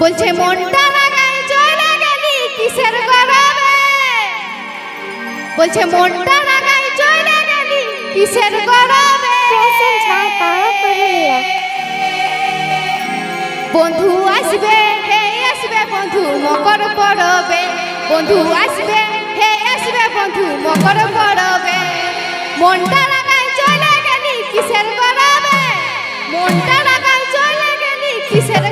বলছে, মনটা লাগাই চলে গেলি কিসের গরবে বলছে, মনটা লাগাই চলে গেলি কিসের গরবে বন্ধু আসবে, হে আসবে বন্ধু, মকর পড়বে বন্ধু আসবে, হে আসবে বন্ধু, মকর পড়বে মনটা লাগাই চলে গেলি কিসের গরবে মনটা লাগাই চলে গেলি কিসের